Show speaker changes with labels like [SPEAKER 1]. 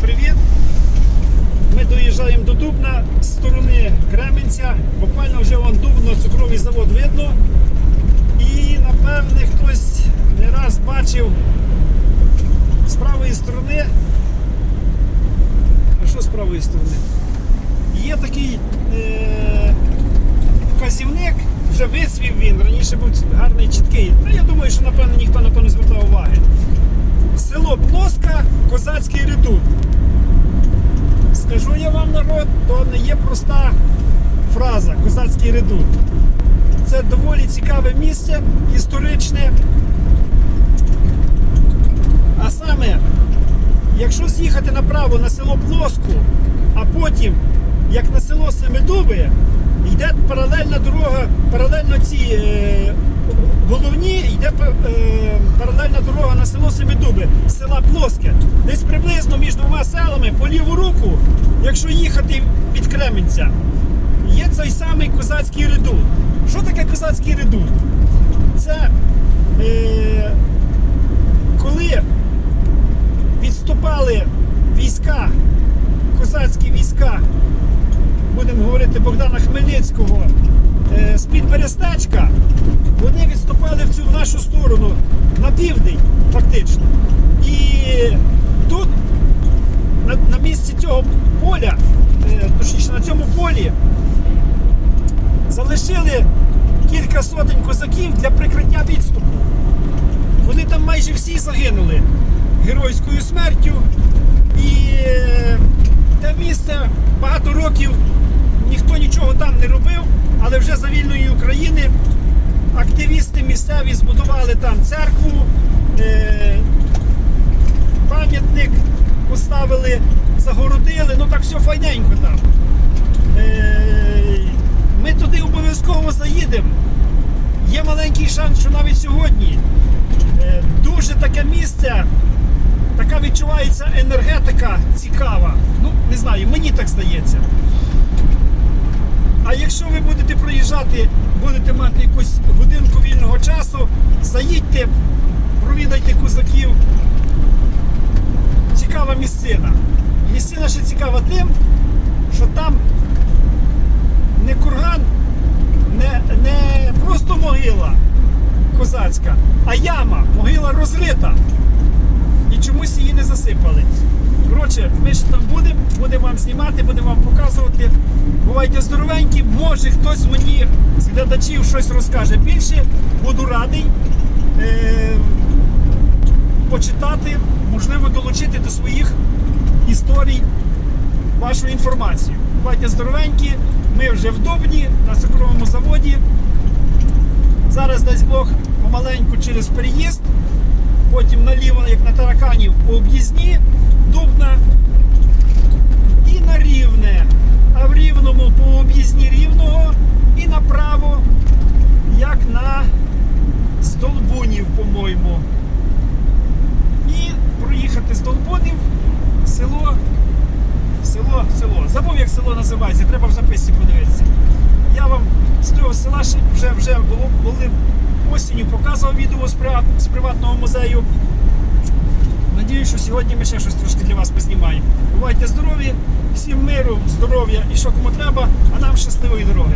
[SPEAKER 1] привіт! Ми доїжджаємо до Дубна з сторони Кременця. Буквально вже вон Дубно-цукровий завод видно. І напевне хтось не раз бачив з правої сторони. А що з правої сторони? Є такий е- вказівник, вже висвів він, раніше був гарний чіткий. Ну, я думаю, що напевно ніхто на то не звертав уваги. Козацький редут. Скажу я вам, народ, то не є проста фраза козацький редут. Це доволі цікаве місце, історичне. А саме, якщо з'їхати направо на село Плоску, а потім, як на село Семидуби, йде паралельна дорога, паралельно ці е, головні, йде е, паралельна дорога на село Семидуби, села Плоске. Десь приблизно між двома селами по ліву руку, якщо їхати від Кременця, є цей самий козацький редут. Що таке козацький редут? Це е, коли відступали війська, козацькі війська, будемо говорити Богдана Хмельницького, е, з-під Берестечка, вони відступали в цю в нашу сторону на південь, фактично. І тут, на, на місці цього поля, е, точніше на цьому полі, залишили кілька сотень козаків для прикриття відступу. Вони там майже всі загинули геройською смертю. І е, те місце багато років ніхто нічого там не робив, але вже за вільної України активісти місцеві збудували там церкву, е, пам'ятник поставили, загородили, ну так все файненько там. Е, ми туди обов'язково заїдемо. Є маленький шанс, що навіть сьогодні е, дуже таке місце, така відчувається енергетика цікава. Ну, не знаю, мені так здається. А якщо ви будете проїжджати, будете мати якусь годинку вільного часу, заїдьте, провідайте козаків. Цікава місцина. Місцина ще цікава тим, що там не курган, не, не просто могила козацька, а яма, могила розрита. І чомусь її не засипали. Коротше, ми ще там будемо, будемо вам знімати, будемо вам показувати. Бувайте здоровенькі, може хтось мені з глядачів щось розкаже більше. Буду радий е- почитати, можливо, долучити до своїх історій вашу інформацію. Бувайте здоровенькі, ми вже в Дубні на цукровому заводі. Зараз дасть Бог помаленьку через переїзд, потім наліво, як на тараканів, по об'їзні Дубна і на рівне. А в рівному по об'їзні рівного і направо, як на Столбунів, по-моєму. І проїхати з Долбунів село. Село, село. Забув, як село називається, треба в записці подивитися. Я вам з того села вже, вже було, були осінню показував відео з, приват, з приватного музею. Надіюсь, що сьогодні ми ще щось трошки для вас познімаємо. Бувайте здорові, всім миру, здоров'я і що кому треба, а нам щасливої дороги.